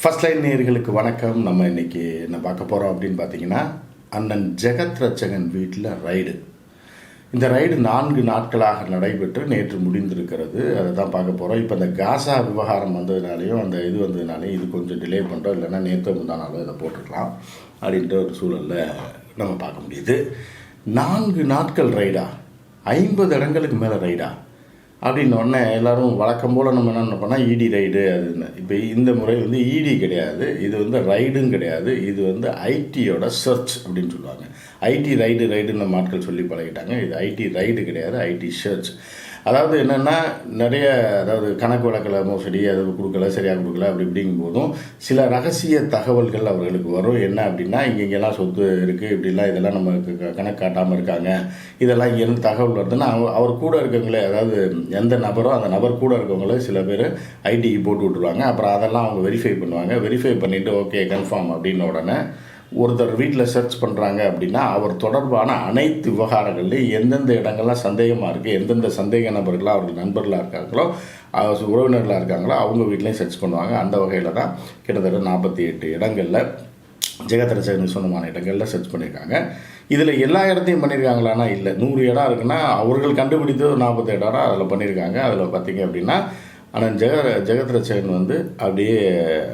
First line நேர்களுக்கு வணக்கம். நம்ம இன்றைக்கி என்ன பார்க்க போகிறோம் அப்படின்னு பார்த்தீங்கன்னா அண்ணன் ஜெகத் ரச்சகன் வீட்டில் ரைடு இந்த ரைடு நான்கு நாட்களாக நடைபெற்று நேற்று முடிந்திருக்கிறது. அதை தான் பார்க்க போகிறோம் இப்போ இந்த காசா விவகாரம் வந்ததுனாலையும் அந்த இது வந்ததுனாலையும் இது கொஞ்சம் டிலே பண்ணுறோம் இல்லைன்னா நேற்று முந்தானாலும் இதை போட்டுக்கலாம் அப்படின்ற ஒரு சூழலில் நம்ம பார்க்க முடியுது. நான்கு நாட்கள் ரைடா ஐம்பது இடங்களுக்கு மேலே ரைடா அப்படின்னு உடனே எல்லாரும் வழக்கம் போல் நம்ம என்ன பண்ணால் இடி ரைடு அதுன்னு இப்போ இந்த முறை வந்து இடி கிடையாது. இது வந்து ரைடும் கிடையாது. இது வந்து ஐடியோட சர்ச் அப்படின்னு சொல்லுவாங்க. ஐடி ரைடு ரைடுன்னு மாட்கள் ஆட்கள் சொல்லி பழகிட்டாங்க. இது ஐடி ரைடு கிடையாது. ஐடி சர்ச் அதாவது என்னென்னா நிறைய அதாவது கணக்கு வழக்கில் மோசடி அது கொடுக்கல சரியாக கொடுக்கல அப்படி இப்படிங்கும் போதும் சில ரகசிய தகவல்கள் அவர்களுக்கு வரும். என்ன அப்படின்னா இங்கெங்கெல்லாம் சொத்து இருக்குது இப்படிலாம் இதெல்லாம் நம்ம க- கணக்கு காட்டாமல் இருக்காங்க. இதெல்லாம் இங்கேருந்து தகவல் வருதுன்னா அவ- அவர் கூட இருக்கவங்களே அதாவது எந்த நபரோ அந்த நபர் கூட இருக்கவங்களே சில பேர் ஐடிக்கு போட்டு விட்ருவாங்க அப்புறம் அதெல்லாம் அவங்க வெரிஃபை பண்ணுவாங்க. வெரிஃபை பண்ணிவிட்டு ஓகே கன்ஃபார்ம் அப்படின்ன உடனே ஒருத்தர் வீட்டில் சர்ச் பண்ணுறாங்க அப்படின்னா அவர் தொடர்பான அனைத்து விவகாரங்கள்லையும் எந்தெந்த இடங்கள்லாம் சந்தேகமாக இருக்குது எந்தெந்த சந்தேக நபர்களாக அவர்கள் நண்பர்களாக இருக்காங்களோ அவர் உறவினர்களாக இருக்காங்களோ அவங்க வீட்லேயும் சர்ச் பண்ணுவாங்க. அந்த வகையில் தான் கிட்டத்தட்ட நாற்பத்தி எட்டு இடங்களில் ஜெகதரசகன் சொந்தமான இடங்களில் சர்ச் பண்ணியிருக்காங்க இதில் எல்லா இடத்தையும் பண்ணியிருக்காங்களான்னா இல்லை. நூறு இடம் இருக்குன்னா அவர்கள் கண்டுபிடித்தது ஒரு நாற்பத்தி இடம் அதில் பண்ணியிருக்காங்க அதில் பார்த்தீங்க அப்படின்னா ஆனால் ஜெக ஜெகத்ரட்சகன் வந்து அப்படியே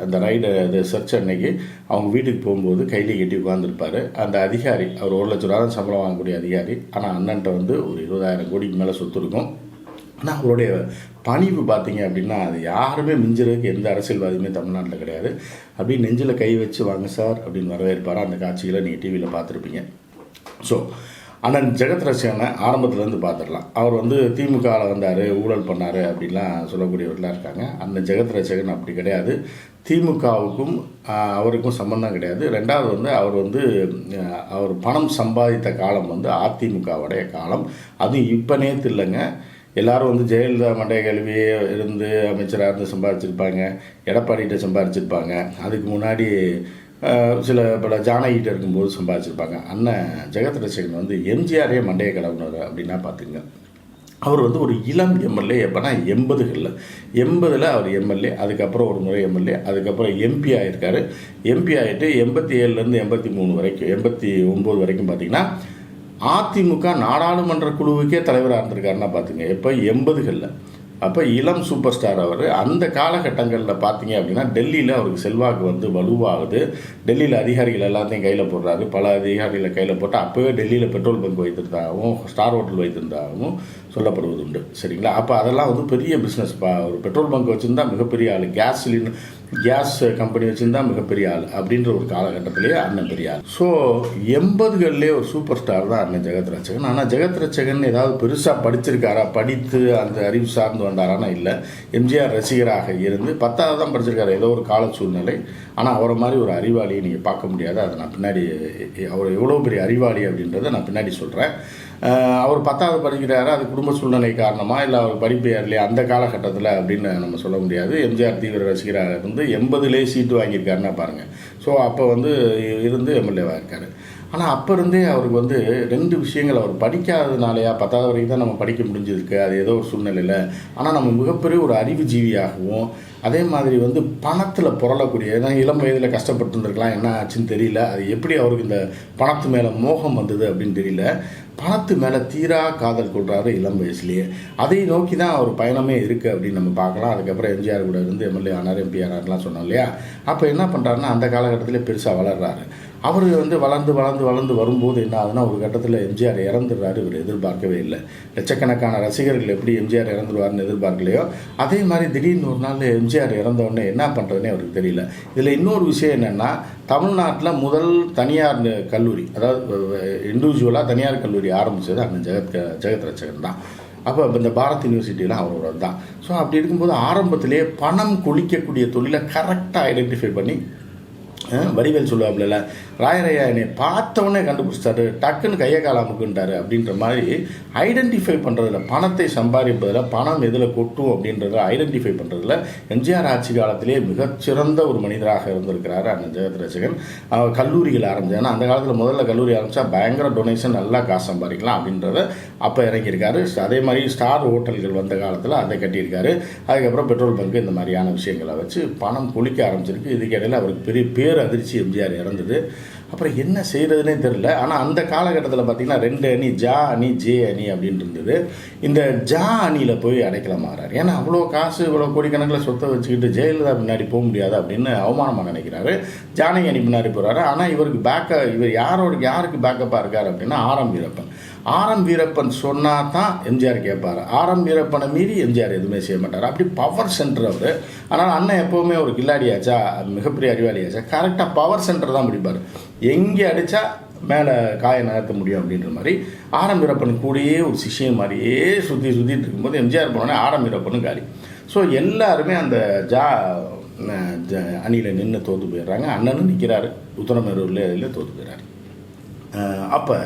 அந்த ரைடு அது சர்ச் அன்னைக்கு அவங்க வீட்டுக்கு போகும்போது கையில் கட்டி உட்காந்துருப்பார் அந்த அதிகாரி அவர் ஒரு லட்ச ரூபா தான் சம்பளம் வாங்கக்கூடிய அதிகாரி ஆனால் அண்ணன்ட்ட வந்து ஒரு இருபதாயிரம் கோடிக்கு மேலே சொத்து இருக்கும். ஆனால் அவருடைய பணிவு பார்த்தீங்க அப்படின்னா அது யாருமே மிஞ்சுறதுக்கு எந்த அரசியல்வாதியுமே தமிழ்நாட்டில் கிடையாது. அப்படியே நெஞ்சில் கை வச்சு வாங்க சார் அப்படின்னு வரவேற்பார்? அந்த காட்சிகளை நீங்கள் டிவியில் பார்த்துருப்பீங்க. ஸோ அண்ணன் ஜெகத் ரசிகனை ஆரம்பத்துலேருந்து பார்த்துடலாம். அவர் வந்து திமுகவில் வந்தார் ஊழல் பண்ணார் அப்படின்லாம் சொல்லக்கூடியவர்களாக இருக்காங்க. அண்ணன் ஜெகத் ரசிகன் அப்படி கிடையாது. திமுகவுக்கும் அவருக்கும் சம்பந்தம் கிடையாது. ரெண்டாவது வந்து அவர் வந்து அவர் பணம் சம்பாதித்த காலம் வந்து அதிமுகவுடைய காலம். அதுவும் இப்போ நேற்று இல்லைங்க. எல்லாரும் வந்து ஜெயலலிதா மண்டைய கல்வியே இருந்து அமைச்சராக இருந்து சம்பாதிச்சிருப்பாங்க. எடப்பாடிகிட்ட சம்பாதிச்சிருப்பாங்க. அதுக்கு முன்னாடி சில பல ஜானகிட்ட இருக்கும்போது சம்பாதிச்சிருப்பாங்க. அண்ணன் ஜெகத் ரசிகன் வந்து எம்ஜிஆரே மண்டைய கிளம்புனார் அப்படின்னா பார்த்துங்க அவர் வந்து ஒரு இளம் எம்எல்ஏ எப்போனா எண்பதுகளில். எண்பதில் அவர் எம்எல்ஏ அதுக்கப்புறம் ஒரு முறை எம்எல்ஏ அதுக்கப்புறம் எம்பி ஆயிருக்காரு. எம்பி ஆகிட்டு எண்பத்தி ஏழுலேருந்து எண்பத்தி மூணு வரைக்கும் எண்பத்தி ஒம்பது வரைக்கும் பார்த்தீங்கன்னா அதிமுக நாடாளுமன்ற குழுவுக்கே தலைவராக இருந்திருக்காருன்னா பார்த்துங்க எப்போ? எண்பதுகளில். அப்போ இளம் சூப்பர் ஸ்டார் அவர். அந்த காலகட்டங்களில் பார்த்தீங்க அப்படின்னா டெல்லியில் அவருக்கு செல்வாக்கு வந்து வலுவாகுது. டெல்லியில் அதிகாரிகள் எல்லாத்தையும் கையில் போடுறாரு. பல அதிகாரிகளை கையில் போட்டு அப்போவே டெல்லியில் பெட்ரோல் பங்க் வைத்திருந்தாகவும் ஸ்டார் ஹோட்டல் வைத்திருந்தாகவும் சொல்லப்படுவது உண்டு சரிங்களா? அப்போ அதெல்லாம் வந்து பெரிய பிஸ்னஸ் ஒரு பெட்ரோல் பங்க் வச்சுருந்தா மிகப்பெரிய ஆள். கேஸ் சிலிண்டர் கேஸ் கம்பெனி வச்சுருந்தா மிகப்பெரிய ஆள் அப்படின்ற ஒரு காலகட்டத்திலேயே அண்ணன் பெரிய ஆள். ஸோ எண்பதுகள்லேயே ஒரு சூப்பர் ஸ்டார் தான் அண்ணன் ஜெகத் ரச்சகன் ஆனால் ஜெகத் ரச்சகன் ஏதாவது பெருசாக படிச்சிருக்காரா? படித்து அந்த அறிவு சார்ந்து வந்தாரானா? இல்லை. எம்ஜிஆர் ரசிகராக இருந்து பத்தாவது தான் படிச்சிருக்காரு ஏதோ ஒரு கால சூழ்நிலை. ஆனால் அவரை மாதிரி ஒரு அறிவாளியை நீங்கள் பார்க்க முடியாது. அதை நான் பின்னாடி அவர் எவ்வளோ பெரிய அறிவாளி அப்படின்றத நான் பின்னாடி சொல்கிறேன் அவர் பத்தாவது படிக்கிறாரு அது குடும்ப சூழ்நிலை காரணமா இல்லை அவர் படிப்பு இல்லையா அந்த காலகட்டத்தில் அப்படின்னு நம்ம சொல்ல முடியாது. எம்ஜிஆர் தீவிர ரசிகராக இருந்து எண்பதுலேயே சீட்டு வாங்கியிருக்காருன்னா பாருங்கள் ஸோ அப்போ வந்து இருந்து எம்எல்ஏவாக இருக்கார். ஆனால் அப்போ இருந்தே அவருக்கு வந்து ரெண்டு விஷயங்கள் அவர் படிக்காததுனாலையா பத்தாவது வரைக்கும் தான் நம்ம படிக்க முடிஞ்சிருக்கு. அது ஏதோ ஒரு சூழ்நிலையில். ஆனால் நம்ம மிகப்பெரிய ஒரு அறிவுஜீவியாகவும் அதே மாதிரி வந்து பணத்தில் புரளக்கூடிய ஏன்னா இளம் வயதில் கஷ்டப்பட்டு இருந்திருக்கலாம் என்ன ஆச்சுன்னு தெரியல. அது எப்படி அவருக்கு இந்த பணத்து மேலே மோகம் வந்தது அப்படின்னு தெரியல. பணத்து மேலே தீரா காதல் கொள்கிறாரு இளம் வயசுலேயே. அதை நோக்கி தான் அவர் பயணமே இருக்குது அப்படின்னு நம்ம பார்க்கலாம். அதுக்கப்புறம் எம்ஜிஆர் கூட இருந்து எம்எல்ஏ ஆனார் எம்பி ஆனார்லாம் சொன்னோம் இல்லையா? அப்போ என்ன பண்ணுறாருன்னா அந்த காலகட்டத்திலே பெருசாக வளர்கிறாரு அவர் வந்து வளர்ந்து வளர்ந்து வளர்ந்து வரும்போது என்ன ஆகுதுன்னா ஒரு கட்டத்தில் எம்ஜிஆர் இறந்துடுறாரு இவர் எதிர்பார்க்கவே இல்லை. லட்சக்கணக்கான ரசிகர்கள் எப்படி எம்ஜிஆர் இறந்துருவார்னு எதிர்பார்க்கலையோ அதே மாதிரி திடீர்னு ஒரு நாள் எம்ஜிஆர் இறந்த என்ன பண்ணுறதுனே அவருக்கு தெரியல. இதில் இன்னொரு விஷயம் என்னென்னா தமிழ்நாட்டில் முதல் தனியார் கல்லூரி அதாவது இண்டிவிஜுவலாக தனியார் கல்லூரி ஆரம்பித்தது அண்ணன் ஜெகத் ஜெகத் ரச்சகன் தான். அப்போ இந்த பாரத் யூனிவர்சிட்டிலாம் அவரோட தான். ஸோ அப்படி இருக்கும்போது ஆரம்பத்திலேயே பணம் கொளிக்கக்கூடிய தொழிலை கரெக்டாக ஐடென்டிஃபை பண்ணி அஹ் வடிவேல் சொல்லுவாப்புல ராயரையா என்னை பார்த்தவொடனே கண்டுபிடிச்சிட்டாரு. டக்குன்னு கையை கால அப்படின்ற மாதிரி ஐடென்டிஃபை பண்ணுறதுல பணத்தை சம்பாதிப்பதில் பணம் எதில் கொட்டும் அப்படின்றத ஐடென்டிஃபை பண்ணுறதுல எம்ஜிஆர் ஆட்சி காலத்திலே மிகச்சிறந்த ஒரு மனிதராக இருந்திருக்கிறாரு அண்ணன் ஜெகத்ரட்சகன் அவர் கல்லூரிகள் ஆரம்பிச்சு ஏன்னா அந்த காலத்தில் முதல்ல கல்லூரி ஆரம்பித்தா பயங்கர டொனேஷன் நல்லா காசு சம்பாதிக்கலாம் அப்படின்றத அப்போ இறங்கியிருக்காரு. அதே மாதிரி ஸ்டார் ஹோட்டல்கள் வந்த காலத்தில் அதை கட்டியிருக்காரு. அதுக்கப்புறம் பெட்ரோல் பங்க் இந்த மாதிரியான விஷயங்களை வச்சு பணம் குளிக்க ஆரம்பிச்சிருக்கு. இதுக்கிடையில் அவருக்கு பெரிய பேர் அதிர்ச்சி எம்ஜிஆர் இறந்தது. அப்புறம் என்ன செய்கிறதுனே தெரில ஆனால் அந்த காலகட்டத்தில் பார்த்தீங்கன்னா ரெண்டு அணி ஜா அணி ஜே அணி அப்படின்ட்டு இருந்தது இந்த ஜா அணியில் போய் அடைக்கலம் மாறார் ஏன்னா அவ்வளோ காசு இவ்வளோ கோடிக்கணக்கில் சொத்தை வச்சுக்கிட்டு ஜெயலலிதா பின்னாடி போக முடியாது அப்படின்னு அவமானமாக நினைக்கிறாரு. ஜானகி அணி பின்னாடி போகிறாரு ஆனால் இவருக்கு பேக்க இவர் யாரோட யாருக்கு பேக்கப்பாக இருக்கார் அப்படின்னா ஆரம் வீரப்பன். ஆரம் வீரப்பன் சொன்னால் தான் எம்ஜிஆர் கேட்பார் ஆரம் வீரப்பனை மீறி எம்ஜிஆர் எதுவுமே செய்ய மாட்டார். அப்படி பவர் சென்டர் அவர். ஆனால் அண்ணன் எப்போவுமே ஒரு கில்லாடியாச்சா? மிகப்பெரிய அறிவாளியாச்சா? கரெக்டாக பவர் சென்டர் தான் பிடிப்பார் எங்கே அடித்தா மேலே காயை நகர்த்த முடியும் அப்படின்ற மாதிரி ஆரம் வீரப்பன் கூடயே ஒரு சிஷியன் மாதிரியே சுற்றி சுற்றிட்டு இருக்கும்போது எம்ஜிஆர் போனோடனே ஆரம் வீரப்பனும் காலி. ஸோ எல்லாருமே அந்த ஜா அணியில் நின்று தோற்று போயிடுறாங்க. அண்ணனும் நிற்கிறாரு உத்தரமேரூரில் இதில் தோற்று போயிடுறாரு. அப்போ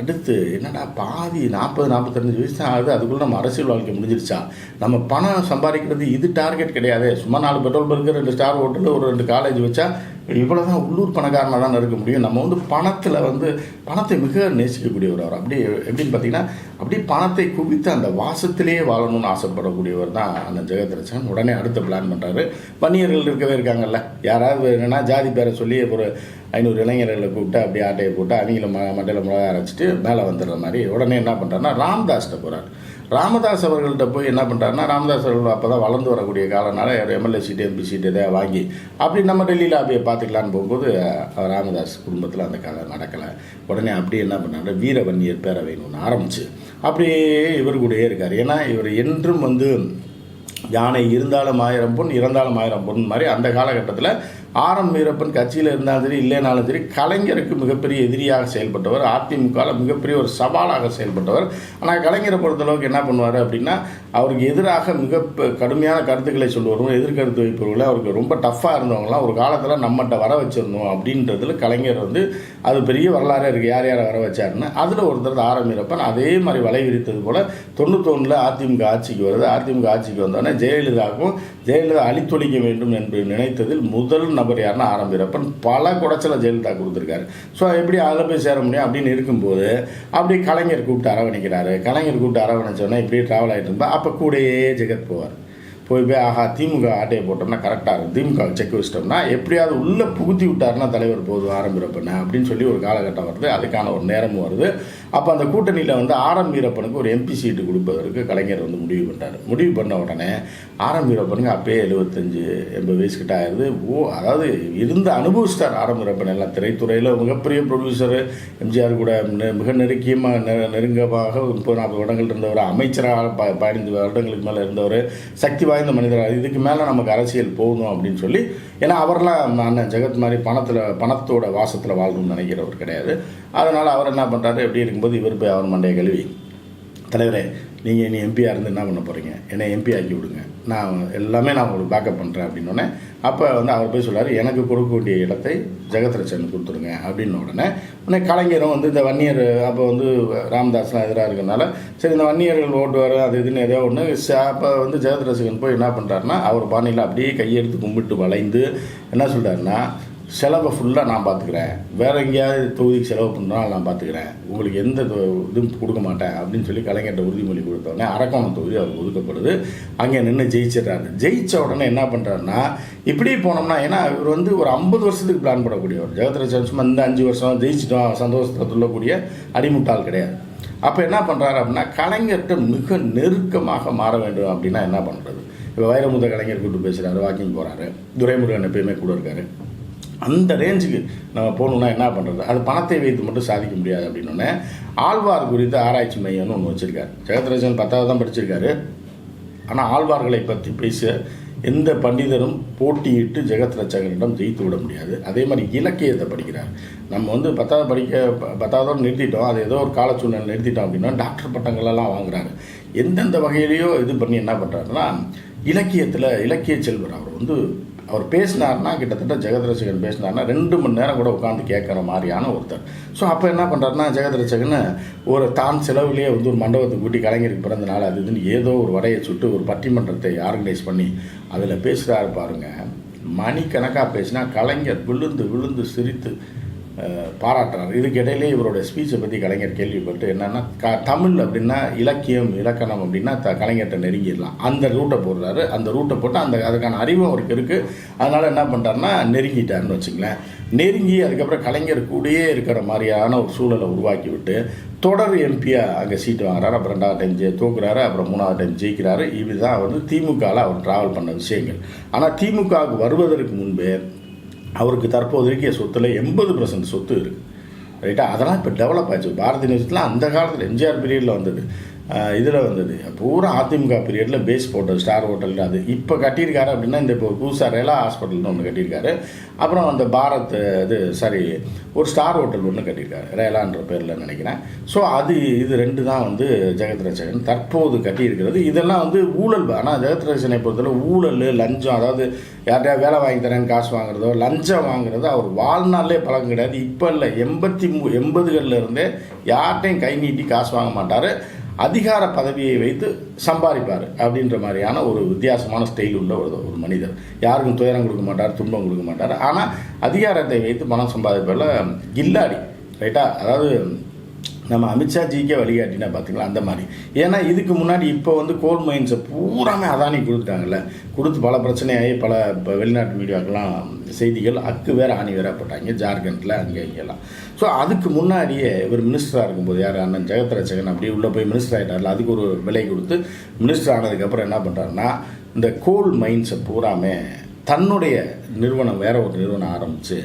அடுத்து என்னடா பாதி நாற்பது நாற்பத்தஞ்சு வயசு தான் ஆகுது அதுக்குள்ளே நம்ம அரசியல் வாழ்க்கை முடிஞ்சிருச்சா? நம்ம பணம் சம்பாதிக்கிறது இது டார்கெட் கிடையாது. சும்மா நாலு பெட்ரோல் பங்கு ரெண்டு ஸ்டார் ஹோட்டலு ஒரு ரெண்டு காலேஜ் வச்சா இவ்வளோ தான் உள்ளூர் பணக்காரனாக தான் இருக்க முடியும். நம்ம வந்து பணத்தில் வந்து பணத்தை மிக நேசிக்கக்கூடியவர் அவர் அப்படி எப்படின்னு பார்த்தீங்கன்னா அப்படியே பணத்தை குவித்து அந்த வாசத்திலேயே வாழணும்னு ஆசைப்படக்கூடியவர் தான் அந்த ஜெகத்ரட்சன் உடனே அடுத்த பிளான் பண்ணுறாரு வன்னியர்கள் இருக்கவே இருக்காங்கல்ல. யாராவது என்னன்னா ஜாதி பேரை சொல்லி ஒரு ஐநூறு இளைஞர்களை கூப்பிட்டு அப்படியே ஆட்டையை கூப்பிட்டு அவங்கள ம மண்டையில் மிளகா அரைச்சிட்டு மேலே வந்துடுற மாதிரி உடனே என்ன பண்ணுறாருன்னா ராம்தாஸ்கிட்ட போகிறார் ராமதாஸ் அவர்கள்ட்ட போய் என்ன பண்ணுறாருன்னா ராமதாஸ் அவர்கள் அப்போ தான் வளர்ந்து வரக்கூடிய காலனால எம்எல்ஏ சீட்டு எம்பி சீட்டு எதாவது வாங்கி அப்படி நம்ம டெல்லியில் அப்படியே பார்த்துக்கலான்னு போகும்போது ராமதாஸ் குடும்பத்தில் அந்த கதை நடக்கலை. உடனே அப்படியே என்ன பண்ணாரு வீரவன்னியர் பேரவைன்னு ஒன்று ஆரம்பிச்சு அப்படியே இவர் கூடயே இருக்கார். ஏன்னா இவர் என்றும் வந்து யானை இருந்தாலும் ஆயிரம் பொன் இறந்தாலும் ஆயிரம் பொன் மாதிரி அந்த காலகட்டத்தில் ஆரம் வீரப்பன் கட்சியில் இருந்தாலும் சரி இல்லைனாலும் சரி கலைஞருக்கு மிகப்பெரிய எதிரியாக செயல்பட்டவர் அதிமுகவில் மிகப்பெரிய ஒரு சவாலாக செயல்பட்டவர். ஆனால் கலைஞரை பொறுத்தளவுக்கு என்ன பண்ணுவார் அப்படின்னா அவருக்கு எதிராக மிக கடுமையான கருத்துக்களை சொல்லுவரும் எதிர்கருத்து வைப்பவர்கள் அவருக்கு ரொம்ப டஃப்பாக இருந்தவங்களாம் ஒரு காலத்தில் நம்மகிட்ட வர வச்சிருந்தோம் அப்படின்றதுல கலைஞர் வந்து அது பெரிய வரலாறாக இருக்குது யார் யாரை வர வச்சாருன்னு. அதில் ஒருத்தர் ஆரம் வீரப்பன் அதே மாதிரி வலை விரித்தது போல் தொண்ணூத்தொன்னில் அதிமுக ஆட்சிக்கு வருது. அதிமுக ஆட்சிக்கு வந்தோடனே ஜெயலலிதாவுக்கும் ஜெயலலிதா அழித்தொழிக்க வேண்டும் என்று நினைத்ததில் முதல் நபர் யாருன்னா ஆரம் பல குடைச்சலை ஜெயலலிதா கொடுத்துருக்காரு. ஸோ எப்படி அதில் போய் சேர முடியும் அப்படின்னு இருக்கும்போது அப்படி கலைஞர் கூப்பிட்டு அரவணைக்கிறாரு. கலைஞர் கூப்பிட்டு அரவணைச்சோன்னே இப்படியே ட்ராவல் ஆகிட்டு இருந்தால் அப்போ கூடயே ஜெகத் போவார். போய் போய் ஆஹா திமுக ஆட்டையை போட்டோம்னா கரெக்டாக இருக்கும். திமுக செக் வச்சிட்டோம்னா எப்படியாவது உள்ளே புகுத்தி விட்டாருன்னா தலைவர் போதும் ஆரம்பிரப்பண்ண அப்படின்னு சொல்லி ஒரு காலகட்டம் வருது. அதுக்கான ஒரு நேரமும் வருது. அப்போ அந்த கூட்டணியில் வந்து ஆரம் வீரப்பனுக்கு ஒரு எம்பி சீட்டு கொடுப்பதற்கு கலைஞர் வந்து முடிவு பண்ணார் முடிவு பண்ண உடனே ஆரம் வீரப்பனுக்கு அப்பயே எழுபத்தஞ்சு எண்பது வயசு கிட்ட ஆயிருது. ஓ அதாவது இருந்த அனுபவிச்சிட்டார் ஆரம் வீரப்பன். எல்லாம் திரைத்துறையில் மிகப்பெரிய ப்ரொடியூசர் எம்ஜிஆர் கூட நெ- மிக நெருக்கியமாக நெ- நெருங்கமாக முப்பது நாற்பது வருடங்கள் இருந்தவர் அமைச்சராக ப பதினைந்து வருடங்களுக்கு மேலே இருந்தவர் சக்தி வாய்ந்த மனிதர் இதுக்கு மேலே நமக்கு அரசியல் போகணும் அப்படின்னு சொல்லி ஏன்னா அவர்லாம் அண்ணன் ஜெகத் மாதிரி பணத்தில் பணத்தோட வாசத்தில் வாழணும்னு நினைக்கிறவர் கிடையாது. அதனால் அவர் என்ன பண்ணுறாரு எப்படி இருக்கும்போது இவர் போய் அவர் மண்டையை கழுவி தலைவரே நீங்கள் இனி எம்பியாக இருந்து என்ன பண்ண போகிறீங்க என்னை எம்பி ஆக்கி விடுங்க. நான் எல்லாமே நான் உங்களுக்கு பேக்கப் பண்ணுறேன் அப்படின்னோடனே அப்போ வந்து அவர் போய் சொல்றாரு எனக்கு கொடுக்க வேண்டிய இடத்தை ஜெகத்ரட்சன் கொடுத்துருங்க அப்படின்ன உடனே உடனே கலைஞரும் வந்து இந்த வன்னியர் அப்போ வந்து ராமதாஸ்லாம் எதிராக இருக்கிறனால சரி இந்த வன்னியர்கள் ஓட்டு வர அது இதுன்னு ஏதோ ஒன்று அப்போ வந்து ஜெகத்ரட்சகன் போய் என்ன பண்ணுறாருன்னா அவர் பாணியில் அப்படியே கையெடுத்து கும்பிட்டு வளைந்து என்ன சொல்கிறாருன்னா செலவை ஃபுல்லாக நான் பார்த்துக்கிறேன். வேறு எங்கேயாவது தொகுதிக்கு செலவு பண்ணுறாலும் நான் பார்த்துக்கிறேன். உங்களுக்கு எந்த இதுவும் கொடுக்க மாட்டேன் அப்படின்னு சொல்லி கலைஞர்கிட்ட உறுதிமொழி கொடுத்தோடனே அரக்கோணம் தொகுதி அவருக்கு ஒதுக்கப்படுது. அங்கே நின்று ஜெயிச்சிடுறாரு. ஜெயித்த உடனே என்ன பண்ணுறாருன்னா இப்படி போனோம்னா ஏன்னா இவர் வந்து ஒரு ஐம்பது வருஷத்துக்கு பிளான் பண்ணக்கூடியவர். ஜெகத்ரட்சன் சும்மா இந்த அஞ்சு வருஷம் ஜெயிச்சிட்டோம் சந்தோஷத்தை சொல்லக்கூடிய அடிமுட்டால் கிடையாது. அப்போ என்ன பண்ணுறாரு அப்படின்னா கலைஞர்கிட்ட மிக நெருக்கமாக மாற வேண்டும் அப்படின்னா என்ன பண்ணுறது இப்போ வைரமுத்த கலைஞர் கூப்பிட்டு பேசுகிறாரு வாக்கிங் போகிறாரு துரைமுருகன் எப்பயுமே கூட இருக்காரு. அந்த ரேஞ்சுக்கு நம்ம போகணுன்னா என்ன பண்ணுறது அது பணத்தை வைத்து மட்டும் சாதிக்க முடியாது அப்படின்னோடனே ஆழ்வார் குறித்த ஆராய்ச்சி மையம்னு ஒன்று வச்சுருக்காரு. ஜெகத்ரஜன் பத்தாவது தான் படிச்சிருக்காரு. ஆனால் ஆழ்வார்களை பற்றி பேச எந்த பண்டிதரும் போட்டியிட்டு ஜெகத் ரச்சகனிடம் ஜெயித்து விட முடியாது. அதே மாதிரி இலக்கியத்தை படிக்கிறார். நம்ம வந்து பத்தாவது படிக்க ப- பத்தாவதோடு நிறுத்திட்டோம். அது ஏதோ ஒரு கால சூழ்நிலை நிறுத்திட்டோம் அப்படின்னா டாக்டர் பட்டங்களெல்லாம் வாங்குறாரு. எந்தெந்த வகையிலையோ இது பண்ணி என்ன பண்ணுறாருன்னா இலக்கியத்தில் இலக்கிய செல்வர் அவர் வந்து அவர் பேசினார்னா கிட்டத்தட்ட ஜெகத்ரட்சகன் பேசினார்னா ரெண்டு மணி நேரம் கூட உட்காந்து கேட்குற மாதிரியான ஒருத்தர். ஸோ அப்போ என்ன பண்ணுறாருன்னா ஜெகத்ரட்சகன் ஒரு தான் செலவுலேயே வந்து ஒரு மண்டபத்தை கூட்டி கலைஞருக்கு பிறந்த நாள் அது இதுன்னு ஏதோ ஒரு வடையை சுட்டு ஒரு பட்டிமன்றத்தை ஆர்கனைஸ் பண்ணி அதில் பேசுகிறாரு பாருங்கள் மணிக்கணக்காக பேசினா கலைஞர் விழுந்து விழுந்து சிரித்து பாராட்டுறார். இதுக்கு இடையிலே இவரோட ஸ்பீச்சை பற்றி கலைஞர் கேள்விப்பட்டு என்னென்னா க தமிழ் அப்படின்னா இலக்கியம் இலக்கணம் அப்படின்னா த கலைஞர்கிட்ட நெருங்கிடலாம். அந்த ரூட்டை போடுறாரு. அந்த ரூட்டை போட்டு அந்த அதுக்கான அறிவும் அவருக்கு இருக்குது அதனால் என்ன பண்ணுறாருன்னா நெருங்கிட்டாருன்னு வச்சுங்களேன் நெருங்கி அதுக்கப்புறம் கலைஞர் கூடயே இருக்கிற மாதிரியான ஒரு சூழலை உருவாக்கி விட்டு தொடர் எம்பியாக அங்கே சீட்டு வாங்குறாரு. அப்புறம் ரெண்டாவது டைம் ஜெய தோக்குறாரு. அப்புறம் மூணாவது டைம் ஜெயிக்கிறாரு. இதுதான் வந்து திமுகவில் அவர் ட்ராவல் பண்ண விஷயங்கள். ஆனால் திமுகவுக்கு வருவதற்கு முன்பே அவருக்கு தற்போது இருக்கிய சொத்துல எண்பது பர்சன்ட் சொத்து இருக்குது ரைட்டாக அதெல்லாம் இப்போ டெவலப் ஆச்சு பாரதி நியூஸ்லாம் அந்த காலத்தில் எம்ஜிஆர் பீரியடில் வந்தது. இதில் வந்தது. பூரா அதிமுக பீரியடில் பேஸ் போட்டது ஸ்டார் ஹோட்டல் அது. இப்போ கட்டியிருக்காரு அப்படின்னா இந்த இப்போ புதுசாக ரேலா ஹாஸ்பிட்டல்னு ஒன்று கட்டியிருக்காரு. அப்புறம் அந்த பாரத் இது சாரி ஒரு ஸ்டார் ஹோட்டல் ஒன்று கட்டியிருக்காரு. ரேலான்ற பேரில் நினைக்கிறேன். ஸோ அது இது ரெண்டு தான் வந்து ஜெகத் ரட்சகன் தற்போது கட்டியிருக்கிறது. இதெல்லாம் வந்து ஊழல். ஆனால் ஜெகத் ரட்சகனை பொறுத்தவரை ஊழல் லஞ்சம் அதாவது யார்கிட்டயா வேலை வாங்கி தரேன்னு காசு வாங்குறதோ லஞ்சம் வாங்குறதோ அவர் வாழ்நாளே பழக்கம் கிடையாது. இப்போ இல்லை எண்பத்தி மூ எண்பதுகளில் இருந்தே யார்கிட்டையும் கை நீட்டி காசு வாங்க மாட்டார். அதிகார பதவியை வைத்து சம்பாதிப்பார் அப்படின்ற மாதிரியான ஒரு வித்தியாசமான ஸ்டைல் உள்ள ஒரு ஒரு மனிதர். யாருக்கும் துயரம் கொடுக்க மாட்டார் துன்பம் கொடுக்க மாட்டார். ஆனால் அதிகாரத்தை வைத்து பணம் சம்பாதிப்பதில் கில்லாடி ரைட்டா அதாவது நம்ம அமித்ஷா ஜிக்கே வழிகாட்டினா பார்த்தீங்களா அந்த மாதிரி. ஏன்னா இதுக்கு முன்னாடி இப்போ வந்து கோல் மைன்ஸை பூராமே அதானி கொடுத்துட்டாங்கல்ல. கொடுத்து பல பிரச்சனையாகி பல இப்போ வெளிநாட்டு மீடியாக்கெல்லாம் செய்திகள் அக்கு வேற ஆணி வேற போட்டாங்க ஜார்க்கண்டில் அங்கே இங்கெல்லாம். ஸோ அதுக்கு முன்னாடியே இவர் மினிஸ்டராக இருக்கும்போது யார்? அண்ணன் ஜெகத்ரட்சகன் அப்படி உள்ளே போய் மினிஸ்டர் ஆகிட்டார்ல அதுக்கு ஒரு விலை கொடுத்து மினிஸ்டர் ஆனதுக்கப்புறம் என்ன பண்ணுறாருன்னா இந்த கோல் மைன்ஸை பூராமே தன்னுடைய நிறுவனம் வேற ஒரு நிறுவனம் ஆரம்பித்து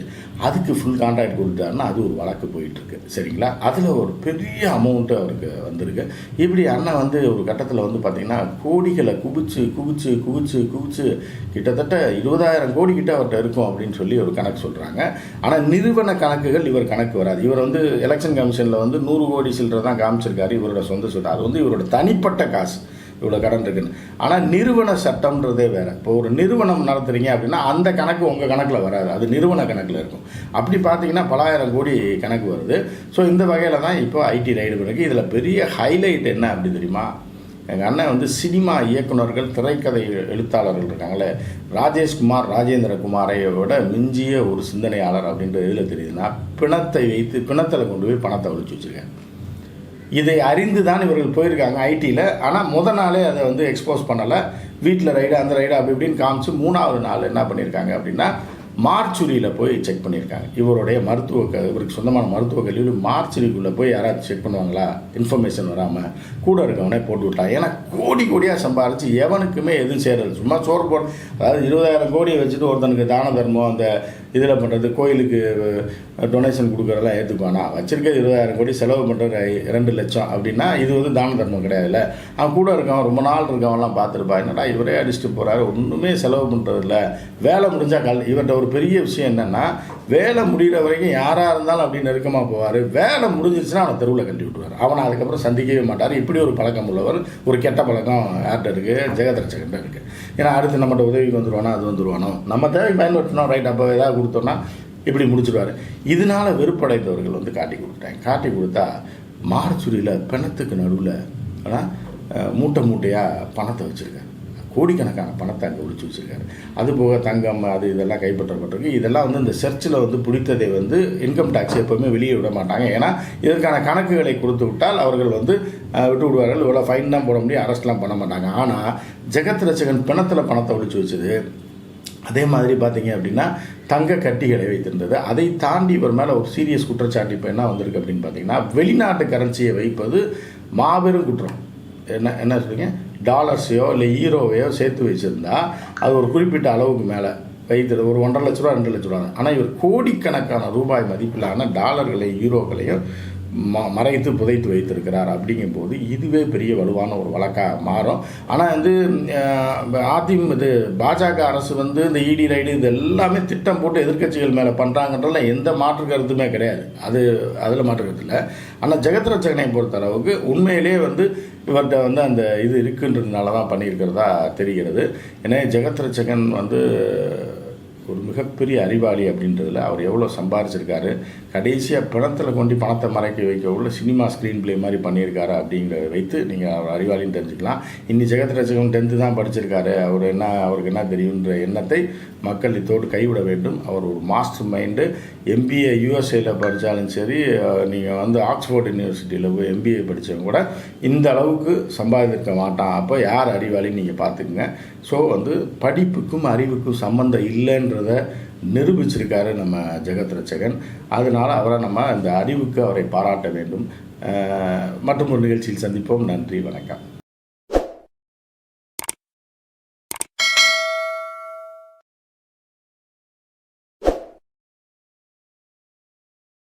அதுக்கு ஃபுல் கான்ட்ராக்ட் கொடுத்தாருன்னா அது ஒரு வழக்கு போயிட்டுருக்கு. சரிங்களா? அதில் ஒரு பெரிய அமௌண்ட்டு அவருக்கு வந்திருக்கு. இப்படி அண்ணன் வந்து ஒரு கட்டத்தில் வந்து பார்த்திங்கன்னா கோடிகளை குவிச்சு குவிச்சு குவிச்சு குவிச்சு கிட்டத்தட்ட இருபதாயிரம் கோடி கிட்ட அவர்கிட்ட இருக்கும் அப்படின்னு சொல்லி ஒரு கணக்கு சொல்கிறாங்க ஆனால் நிறுவன கணக்குகள் இவர் கணக்கு வராது. இவர் வந்து எலெக்ஷன் கமிஷனில் வந்து நூறு கோடி சில்லறை தான் காமிச்சிருக்காரு இவரோட சொந்த சொல்கிறார் அது வந்து இவரோட தனிப்பட்ட காசு. இவ்வளோ கடன் இருக்குன்னு. ஆனால் நிறுவன சட்டம்ன்றதே வேறு. இப்போ ஒரு நிறுவனம் நடத்துறீங்க அப்படின்னா அந்த கணக்கு உங்கள் கணக்கில் வராது. அது நிறுவன கணக்கில் இருக்கும். அப்படி பார்த்தீங்கன்னா பலாயிரம் கோடி கணக்கு வருது. ஸோ இந்த வகையில் தான் இப்போ ஐடி ரைடு பண்ணிருக்கு இதில் பெரிய ஹைலைட் என்ன அப்படி தெரியுமா? எங்கள் அண்ணன் வந்து சினிமா இயக்குனர்கள் திரைக்கதை எழுத்தாளர்கள் இருக்காங்களே. ராஜேஷ்குமார் ராஜேந்திர குமாரை விட மிஞ்சிய ஒரு சிந்தனையாளர் அப்படின்ற இதில் தெரியுதுன்னா பிணத்தை வைத்து பிணத்தில் கொண்டு போய் பணத்தை ஒழிச்சு வச்சுருக்கேன் இதை அறிந்து தான் இவர்கள் போயிருக்காங்க ஐடியில் ஆனால் முத நாளே அதை வந்து எக்ஸ்போஸ் பண்ணலை. வீட்டில் ரைடு அந்த ரைடு அப்படி இப்படின்னு காமிச்சு மூணாவது நாள் என்ன பண்ணியிருக்காங்க அப்படின்னா மார்ச்சுரியில் போய் செக் பண்ணியிருக்காங்க. இவருடைய மருத்துவ க இவருக்கு சொந்தமான மருத்துவ கல்வியில் மார்ச்சுரிக்குள்ளே போய் யாராச்சும் செக் பண்ணுவாங்களா? இன்ஃபர்மேஷன் வராமல் கூட இருக்கவனே போட்டு விட்டான் ஏன்னா கோடி கோடியாக சம்பாதிச்சு எவனுக்குமே எதுவும் சேரது சும்மா சோறு போட. அதாவது இருபதாயிரம் கோடியை வச்சுட்டு ஒருத்தனுக்கு தான தர்மம் அந்த இதில் பண்ணுறது கோயிலுக்கு டொனேஷன் கொடுக்குறதெல்லாம் ஏற்றுக்குவானா? வச்சுருக்க இருபதாயிரம் கோடி செலவு பண்ணுறது ரெண்டு லட்சம் அப்படின்னா இது வந்து தான தர்மம் கிடையாதுல்ல. அவன் கூட இருக்கவன் ரொம்ப நாள் இருக்கவன்லாம் பார்த்துருப்பா என்னடா இவரே அடிச்சுட்டு போகிறாரு ஒன்றுமே செலவு பண்ணுறதில்ல வேலை முடிஞ்சால் கல் இவர்கிட்ட ஒரு பெரிய விஷயம் என்னென்னா வேலை முடிகிற வரைக்கும் யாராக இருந்தாலும் அப்படி நெருக்கமாக போவார். வேலை முடிஞ்சிச்சுன்னா அவனை தெருவில் கட்டி விட்டுவார் அவனை அதுக்கப்புறம் சந்திக்கவே மாட்டார். இப்படி ஒரு பழக்கம் உள்ளவர் ஒரு கெட்ட பழக்கம் யார்கிட்ட இருக்குது ஜெகதரட்சகன்ட்ட இருக்குது ஏன்னா அடுத்து நம்மகிட்ட உதவிக்கு வந்துடுவானோ அது வந்துடுவானோ நம்ம தேவை பயன்படுத்தணும் ரைட் அப்போ ஏதாவது கொடுத்தோன்னா இப்படி முடிச்சிடுவாரு இதனால வெறுப்படைத்தவர்கள் வந்து காட்டி கொடுத்துட்டாங்க. காட்டி கொடுத்தா மார்ச்சுரியில் பிணத்துக்கு நடுவில் ஆனால் மூட்டை மூட்டையாக பணத்தை வச்சுருக்காரு. கோடிக்கணக்கான பணத்தை அங்கே ஒழிச்சு வச்சுருக்காரு. அது போக தங்கம் அது இதெல்லாம் கைப்பற்றப்பட்டிருக்கு. இதெல்லாம் வந்து இந்த சர்ச்சில் வந்து பிடித்ததை வந்து இன்கம் டேக்ஸ் எப்போவுமே வெளியே விட மாட்டாங்க. ஏன்னா இதற்கான கணக்குகளை கொடுத்து விட்டால் அவர்கள் வந்து விட்டு விடுவார்கள். இவ்வளோ ஃபைன் தான் போட முடியும் அரெஸ்ட்லாம் பண்ண மாட்டாங்க. ஆனால் ஜெகத் ரச்சகன் பிணத்தில் பணத்தை ஒழிச்சு வச்சது அதே மாதிரி பார்த்தீங்க அப்படின்னா தங்க கட்டிகளை வைத்திருந்தது. அதை தாண்டி இவர் மேலே ஒரு சீரியஸ் குற்றச்சாட்டு இப்போ என்ன வந்திருக்கு அப்படின்னு பார்த்தீங்கன்னா வெளிநாட்டு கரன்சியை வைப்பது மாபெரும் குற்றம். என்ன என்ன சொல்லுங்க டாலர்ஸையோ இல்லை ஈரோவையோ சேர்த்து வச்சுருந்தா அது ஒரு குறிப்பிட்ட அளவுக்கு மேலே வைத்தது ஒரு ஒன்றரை லட்ச ரூபா ரெண்டு லட்ச ரூபா. ஆனால் இவர் கோடிக்கணக்கான ரூபாய் மதிப்பிலான டாலர்களையும் ஈரோக்களையும் ம மறைத்து புதைத்து வைத்திருக்கிறார் அப்படிங்கும்போது இதுவே பெரிய வலுவான ஒரு வழக்காக மாறும். ஆனால் வந்து அஹ், அதிமுக இது பாஜக அரசு வந்து இந்த இடி ரைடு இது எல்லாமே திட்டம் போட்டு எதிர்க்கட்சிகள் மேலே பண்ணுறாங்கன்றதுல எந்த மாற்று கருத்துமே கிடையாது. அது அதில் மாற்று கருத்து இல்லை. ஆனால் ஜெகத் ரட்சகனை பொறுத்த அளவுக்கு உண்மையிலே வந்து இவர்கிட்ட வந்து அந்த இது இருக்குன்றதுனால தான் பண்ணியிருக்கிறதா தெரிகிறது. ஏன்னா ஜெகத் ரட்சகன் வந்து ஒரு மிகப்பெரிய அறிவாளி அப்படின்றதுல அவர் எவ்வளோ சம்பாரிச்சிருக்காரு. கடைசியாக பணத்தில் கொண்டு பணத்தை மறைக்க வைக்க உள்ள சினிமா ஸ்க்ரீன் பிளே மாதிரி பண்ணியிருக்காரு அப்படிங்கிறத வைத்து நீங்கள் அவர் அறிவாளின்னு தெரிஞ்சுக்கலாம். இன்னி ஜெகத் ரசிகன் டென்த்து தான் படிச்சிருக்காரு. அவர் என்ன அவருக்கு என்ன தெரியுன்ற எண்ணத்தை மக்கள் இத்தோடு கைவிட வேண்டும். அவர் ஒரு மாஸ்டர் மைண்டு எம்பிஏ யூஎஸ்ஏல படித்தாலும் சரி நீங்கள் வந்து ஆக்ஸ்ஃபோர்ட் யூனிவர்சிட்டியில் போய் எம்பிஏ படித்தவங்க கூட இந்த அளவுக்கு சம்பாதிக்க மாட்டான். அப்போ யார் அறிவாளின்னு நீங்கள் பார்த்துக்குங்க. ஸோ வந்து படிப்புக்கும் அறிவுக்கும் சம்மந்தம் இல்லைன்றத நிரூபிச்சிருக்காரு நம்ம ஜெகத் ரச்சகன் அதனால் அவரை நம்ம இந்த அறிவுக்கு அவரை பாராட்ட வேண்டும். அஹ் மற்றும் ஒரு நிகழ்ச்சியில் சந்திப்போம். நன்றி வணக்கம்.